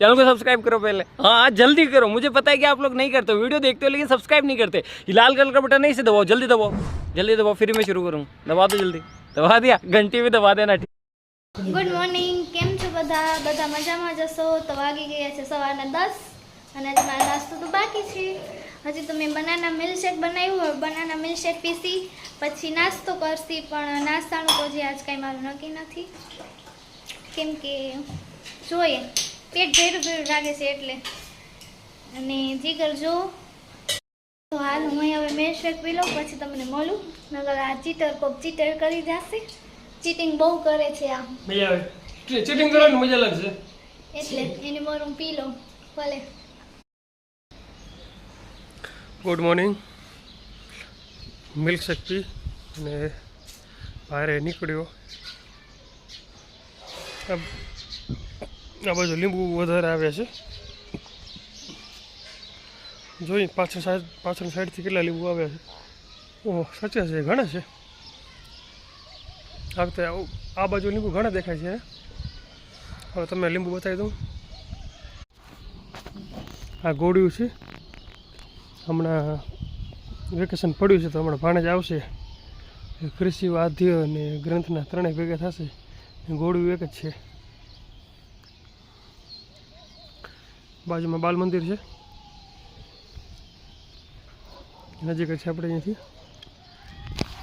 Channel को subscribe करो पहले हाँ जल्दी करो मुझे पता है कि आप लोग नहीं करते हो वीडियो देखते हो लेकिन सब्सक्राइब नहीं करते ये लाल कलर का बटन नहीं से दबाओ जल्दी दबाओ जल्दी दबाओ फिर मैं शुरू करूँ दबा दो जल्दी दबा दिया घंटी भी दबा देना ठीक ગુડ મોર્નિંગ કેમ છો બધા બધા મજામાં જશો તો વાગી ગયા છે સવારના દસ અને હજી મારો નાસ્તો તો બાકી છે હજી તો મેં બનાના મિલ્કશેક બનાવ્યું હોય બનાના મિલ્કશેક પીસી પછી નાસ્તો કરશી પણ નાસ્તાનું તો હજી આજ કાંઈ મારું નક્કી નથી કેમ કે જોઈએ પેટ ભેરું ભેરું લાગે છે એટલે. અને જીગર જો. તો હાલ હું હવે મિલ્કશેક પી લઉં પછી તમને મળું. નગર આ ચીટર કોક ચીટર કરી જશે. ચીટિંગ બહુ કરે છે આ મજા આવે. ચીટિંગ કરવાની મજા લાગશે એટલે એની મારું પી લઉં ભલે. ગુડ મોર્નિંગ મિલ્ક શેક પી અને બહાર નીકળ્યો. આ બાજુ લીંબુ વધારે આવ્યા છે. જોઈ, પાછળ સાઈડ પાછળ સાઈડથી કેટલા લીંબુ આવ્યા છે? ઓહો, સાચા છે, ઘણા છે. આ વખતે આ બાજુ લીંબુ ઘણા દેખાય છે હવે તમને લીંબુ બતાવી દઉં. આ ગોળ્યું છે. હમણાં વેકેશન પડ્યું છે, તો હમણાં ભાણેજ આવશે. કૃષિ વાદ્ય અને ગ્રંથના ત્રણેય ભેગા થશે. ગોળું એક જ છે. બાજુમાં બાલ મંદિર છે. નજીક છે આપણે અહીંયાથી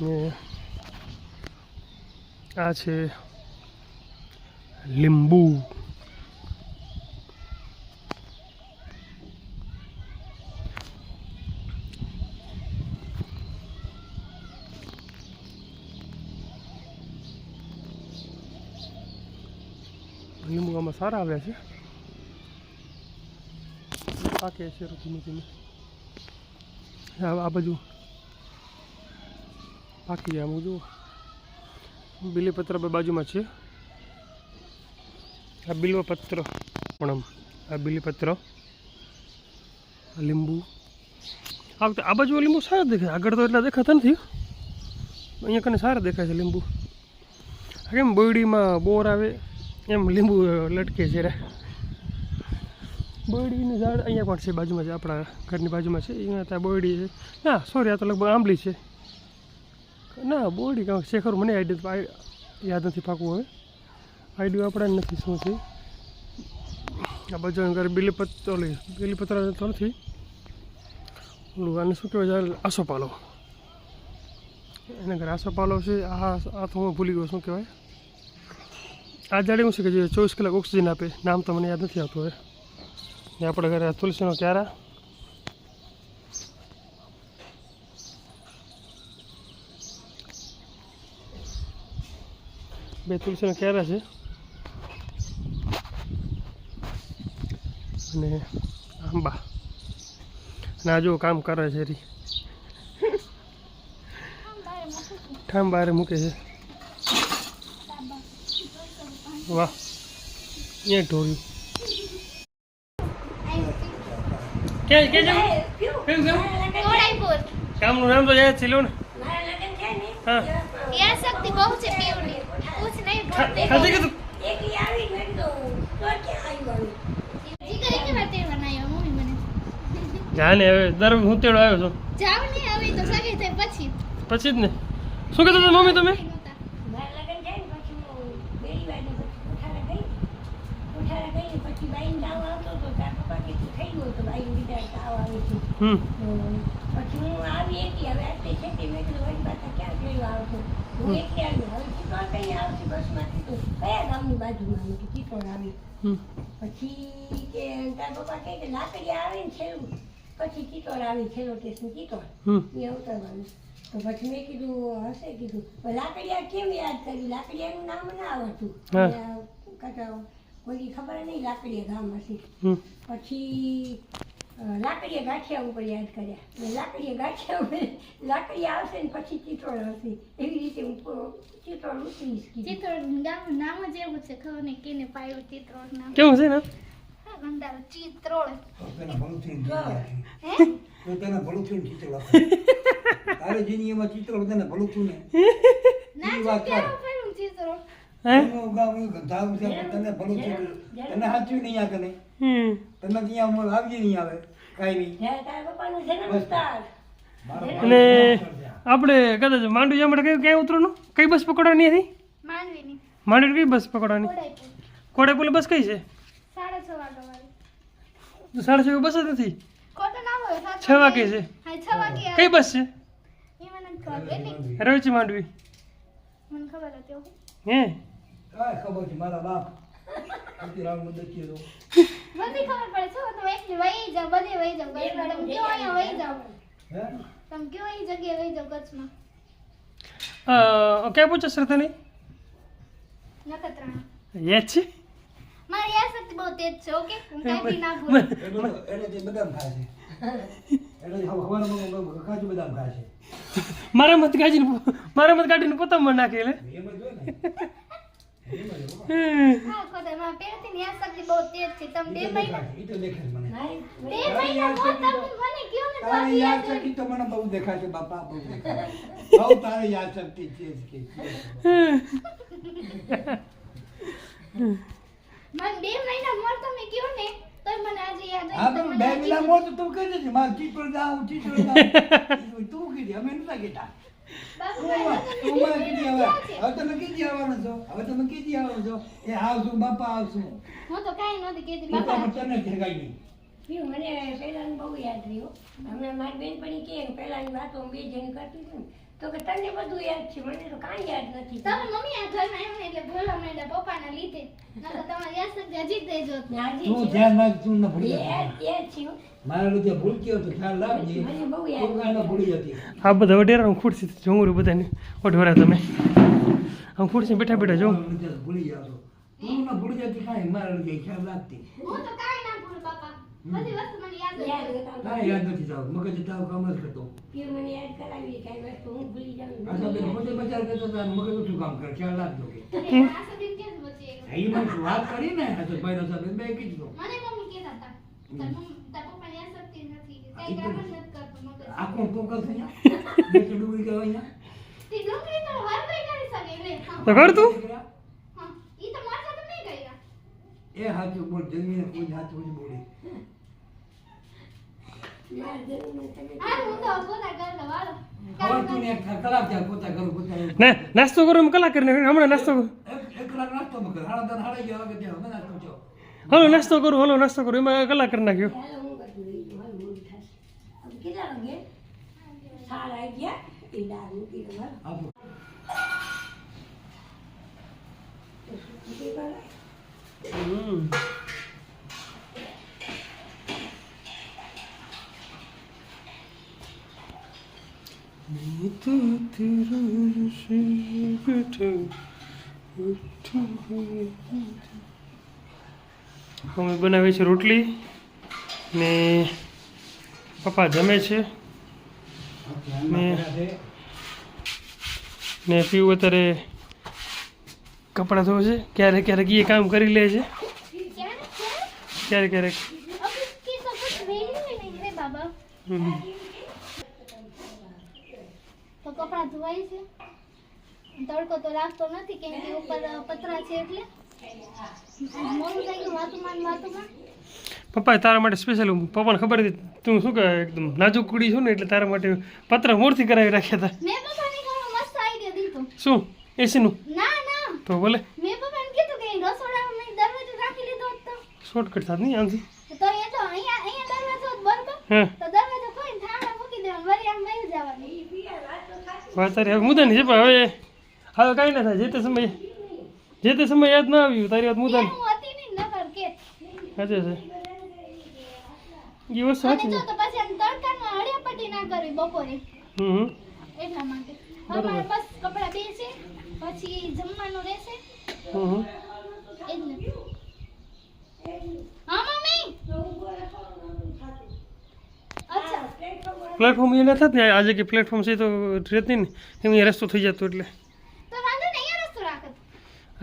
ને આ છે લીંબુ. લીંબુ આમાં સારા આવ્યા છે. પાકે છે ધીમે ધીમે આ બાજુ. પાકી આમ જુઓ. બિલીપત્ર બે બાજુમાં છે. આ બિલ્વપત્ર પણ આમ. આ બિલીપત્ર. લીંબુ. આ વખતે આ બાજુ લીંબુ સારા દેખાય. આગળ તો એટલા દેખાતા નથી. અહીંયા કને સારા દેખાય છે લીંબુ. કેમ બોયડીમાં બોર આવે? એમ લીંબુ લટકે છે રે. બોયડીનું ઝાડ અહીંયા પણ છે, બાજુમાં છે, આપણા ઘરની બાજુમાં છે. અહીંયા ત્યાં બોયડી છે. ના સોરી આ તો લગભગ આંબલી છે. ના, બોરડી કાંઈક છે ખરું, મને આઈડિયા યાદ નથી પાકવું હવે. આઈડિયો આપણા નથી શું છે. આ બાજુ ઘરે બીલીપત્ર ઓલી બીલીપત્ર તો નથી. ઓલું આને શું કહેવાય જાય આસોપાલો. એના ઘરે આસોપાલો છે. આ આ તો હું ભૂલી ગયો, શું કહેવાય. આ જાડી શું છે કે જે ચોવીસ કલાક ઓક્સિજન આપે, નામ તો મને યાદ નથી આવતું હવે. ને આપણે ઘરે તુલસીનો ક્યારા? બે તુલસીના ક્યારા છે. અને આંબા. આ જો કામ કરે છે રી. ઠામ બારે મૂકે છે. વાહ. અહીંયા ઢોર્યું કેમ જવું કોડાઈપુર નામ તો યાદ છે લો ને. હા. યાર શક્તિ બહુ છે પીવની પૂછ નહીં પડતી ખાધી કીધું? જીગર કે વાત તે બનાયો મમ્મી મને જાને હવે દર હું તેડો આવ્યો છું. જાવ ને હવે તો સગે થાય પછી. પછી જ ને. શું કહેતો હતો મમ્મી તમે? પછી હું આવી હતી હવે આટલી છેટી મેં કીધું વળી પાછા ક્યાં જોયું આવતું હું એકલી આવી હવે ચિત્તોડ કઈ આવતી બસમાંથી તો? કયા ગામની બાજુમાં મેં કીધું ચિત્તોડ આવી. પછી કે તાર પપ્પા કહે કે લાકડી આવે ને છેલ્લું. પછી ચિત્તોડ આવી છેલ્લો સ્ટેશન ચિત્તોડ. એ ઉતરવાનું તો પછી મેં કીધું હશે કીધું. લાકડિયા કેમ યાદ કરી? લાકડિયાનું નામ ના આવડતું. હા. કોઈ ખબર નહીં લાકડીએ ગામમાંથી પછી લાકડીએ ગાંઠિયા ઉપર યાદ કર્યા. લાકડીએ ગાંઠિયા ઉપર લાકડી આવશે ને પછી ચિત્રોળ આવશે એવી રીતે હું ચિત્રોળ ઉતરીશ ચિત્રોળ ચિત્રોડ નામ જ એવું છે ખબર નહીં કેને પાયો ચિત્રોળ નામ. કેવું છે ને? હા, ગંધારો ચિત્રોડ તેના ભલું થઈને ચિત્ર લખે. હે? તો તેના ભલું થઈને ચિત્ર લખે. તારે જિંદગીમાં ચિત્ર બધાને ભલું થયું ને વાત કર. હે? ગંધાવું છે તને ભલું થયું તને સાચું નહીં આ કને હમ. તને ત્યાં મોલ આવી નહીં આવે કાંઈ નહીં. અને આપણે કદાચ માંડવી જવા માટે કઈ ક્યાં ઉતરવાનું? કઈ બસ પકડવાની હતી? માંડવી કઈ બસ પકડવાની? કોડેપુલી બસ કઈ છે? સાડા છ છ બસ જ નથી? છ વાગે છે. હા છ વાગે આવે. કઈ બસ છે? રવિચી માંડવી. મને ખબર હતી હો. હે કાંઈ ખબર છે મારા બાપ અતિ રામ મદદ છે તો. બધી ખબર પડે છો તો એકલી વહી જાવ બધી વહી જાવ કચ્છમાં મેડમ કયો અહીંયા વહી જાવ હે? તમે કયો અહીં જગ્યાએ વહી જાવ કચ્છમાં. અ, ક્યાં પૂછે સર તને નખત્રાણા. યાદ છે? મારી યાદશક્તિ બહુ તેજ છે ઓકે? હું કાંઈ બી ના ભૂલું. એટલે તો- એટલે બદામ ખાય છે. મારા મત કાઢીને મારા મત કાઢીને પોતામાં નાખે એટલે બે મહિના ઈ તો દેખાય છે મને. મારી બે મહિના મોત તમે મને ને તો તો મને બહુ દેખાય છે બાપા બહુ દેખાય બહુ તારી યાદ શક્તિ છે જ કે મને બે મહિના મોર તમે કયો ને તોય મને આજે યાદ હા આવી તો તમને બે હજી મિલા મોત તું કરી દેજે. મારે ચીતોડ જાઉં ચીતોડ તું કીધી અમે નતા કીધા. કીધી હવે તમે કીધી આવવાનું છો હવે તમે કીધી આવવાનું છો એ આવશું બાપા આવશું હું તો કાઈ નથી કહેતી બાપા. તને ઠેકાઈ નહીં. પીવું મને પહેલાંનું બહુ યાદ રહ્યું. હમણાં મારી બેનપણી પણ કે પહેલાંની વાતો બે જણ કરતી હતી ને. તો કે તને બધું યાદ છે. મને તો કાંઈ યાદ નથી તમે મમ્મી આ ઘરમાં આવ્યા એટલે ભૂલવા માંડ્યા પપ્પાના લીધે. નકર યાદ યાદશક્તિ હજી જ દેજો. તું ધ્યાન રાખ તું ન ભૂલી યાદ યાદ છે. મારા લીધે ભૂલ ગયો તો ખ્યાલ રાખજે. મને બહુ યાદ તું કાંઈ ન ભૂલી જતી. આ બધા વડેરા હું ખુરશી જોઉં રહ્યું બધાને. ઓઢવરા તમે. આમ ખુરશી બેઠા બેઠા જોઉં. ભૂલી જાવ તું ન ભૂલી જતી કાંઈ મારા લીધે ખ્યાલ રાખતી. હું તો કાંઈ ના ભૂલું બાપા બધી વસ્તુ મને યાદ જ યાદ છે. કરતા કાંઈ યાદ નથી થાવ મગજ તાવ કામ જ કરતો પીવું મને યાદ કરાવી કાંઈ વસ્તુ હું ભૂલી જાઉં. આ તો પોતે બચાર કરતો હતો મગજ ઓછું કામ કરે ખ્યાલ રાખજો કે. કેમ બચી એ મને વાત કરી ને? આ તો ભાઈ નો સાહેબ બે કીધું મને મમ્મી કહેતા હતા. તાર મમ્મી- તાર પપ્પાની યાદશક્તિ નથી. કાંઈ કામ જ નથી કરતો મગજ. આખો પોકલ થઈ જાય બે ગયો અહીંયા. તે ડુંગળી તો હર કોઈ કરી શકે લે હા. તું હા ઈ તો મારા સાથે નહીં એ હાચું બોલ જમીને કોઈ હાથ બોલે મારા જન્મ તમે હા હું તો પોતા કરતો વાળો હવે તું ને એક કલાક ત્યાં પોતા કરું પોતા ના નાસ્તો કરો કલાક કરીને હમણાં નાસ્તો કરો. ગયા હલો નાસ્તો કરું હલો નાસ્તો કરું. એમાં કલાક કરી નાખ્યો. કેટલા વાગે? સાડા અગિયાર. એ દારૂ દઉં હાલ આપો તો શું કરાય અમે બનાવીએ છીએ રોટલી ને પપ્પા જમે છે. ને ને પીવું અત્યારે કપડાં ધોવે છે. ક્યારેક ક્યારેક એ કામ કરી લે છે. ક્યારેક ક્યારેક? કપડાં ધોવાય છે. તડકો તો લાગતો નથી કેમ કે ઉપર પતરા છે એટલે. મોડું થઈ ગયું વાતુમાં વાતુમાં. પપ્પાએ તારા માટે સ્પેશિયલ પપ્પાને ખબર હતી? તું શું કહે? એકદમ નાજુક કુડી છું ને એટલે તારા માટે પત્ર મોરથી કરાવી રાખ્યા હતા. મેં પપ્પાને ઘણો મસ્ત આઈડિયા દીધો. શું? એસીનું ના? ના તો બોલે. મેં પપ્પાને કીધું કે રસોડામાં મેં દરવાજો રાખી લીધો હતો શોર્ટકટ થાત નહીં આમથી તો એ તો અહીંયા અહીંયા દરવાજો બંધ હા. તો દરવાજો ખોલીને ઠામડા મૂકી દેવાનું વળી આમ વહી જવાનું. તારી હવે મુદ્દાની છે પણ હવે હવે કાંઈ ના થાય. જે તે સમયે જે તે સમય યાદ ના આવ્યું તારી વાત મુદાન સાચે છે. એ વસ્તુ સાચી છે. હમ. એટલા માટે. અમારે બસ કપડાં બે છે પછી જમવાનું રહેશે. હમ હમ. એ જ ને હા મમ્મી અચ્છા પ્લેટફોર્મ એ ના થાત ને આજે કે પ્લેટફોર્મ છે તો રહેત નહીં ને એમ અહીંયા રસ્તો થઈ જતો એટલે. તો વાંધો નહીં અહીંયા રસ્તો રાખત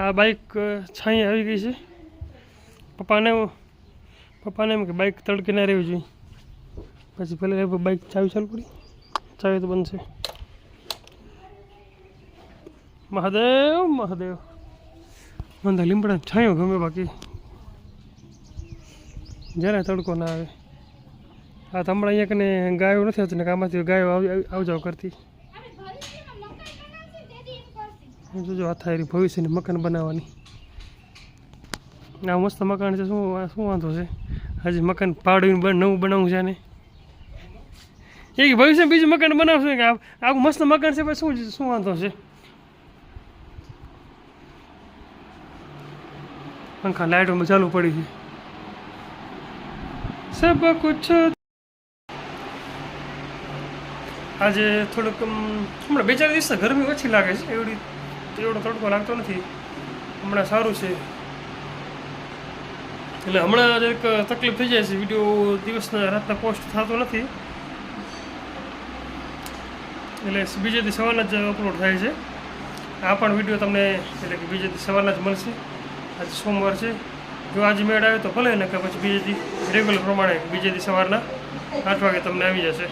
આ બાઇક છાંય આવી ગઈ છે. પપ્પાને પપ્પાને એમ કે બાઇક તડકે ના રહેવી જોઈએ. પછી પેલા બાઇક ચાવી ચાલુ કરી. ચાવી તો બંધ છે. મહાદેવ મહાદેવ. મને લીમડા છાંયો ગમે બાકી. જરાય તડકો ના આવે. આ તો હમણાં અહીંયા કને ગાયો નથી આવતી આમાંથી ગાયો આવજાવ કરતી. હું જોજો આ થાય ભવિષ્યની મકાન બનાવવાની. આ મસ્ત મકાન છે, શું શું વાંધો છે? હજી મકાન પાડીને નવું બનાવવું છે ને. એ ભવિષ્ય બીજું મકાન બનાવશું કે આવું મસ્ત મકાન છે, પછી શું શું વાંધો છે? પંખા લાઇટોમાં ચાલુ પડી છે. સબ કુછ આજે થોડુંક હમણાં બે ચાર દિવસ ગરમી ઓછી લાગે છે. એવડી એવડો તડકો લાગતો નથી. હમણાં સારું છે. એટલે હમણાં એક તકલીફ થઈ જાય છે. વીડિયો દિવસના રાતના પોસ્ટ થતો નથી. એટલે બીજે દી સવારના જ અપલોડ થાય છે. આ પણ વીડિયો તમને, એટલે કે બીજે દી સવારના જ મળશે. આજે સોમવાર છે. જો આજે મેળ આવ્યો તો ભલે ને કે પછી બીજે દી રેગ્યુલર પ્રમાણે બીજે દી સવારના આઠ વાગે તમને આવી જશે.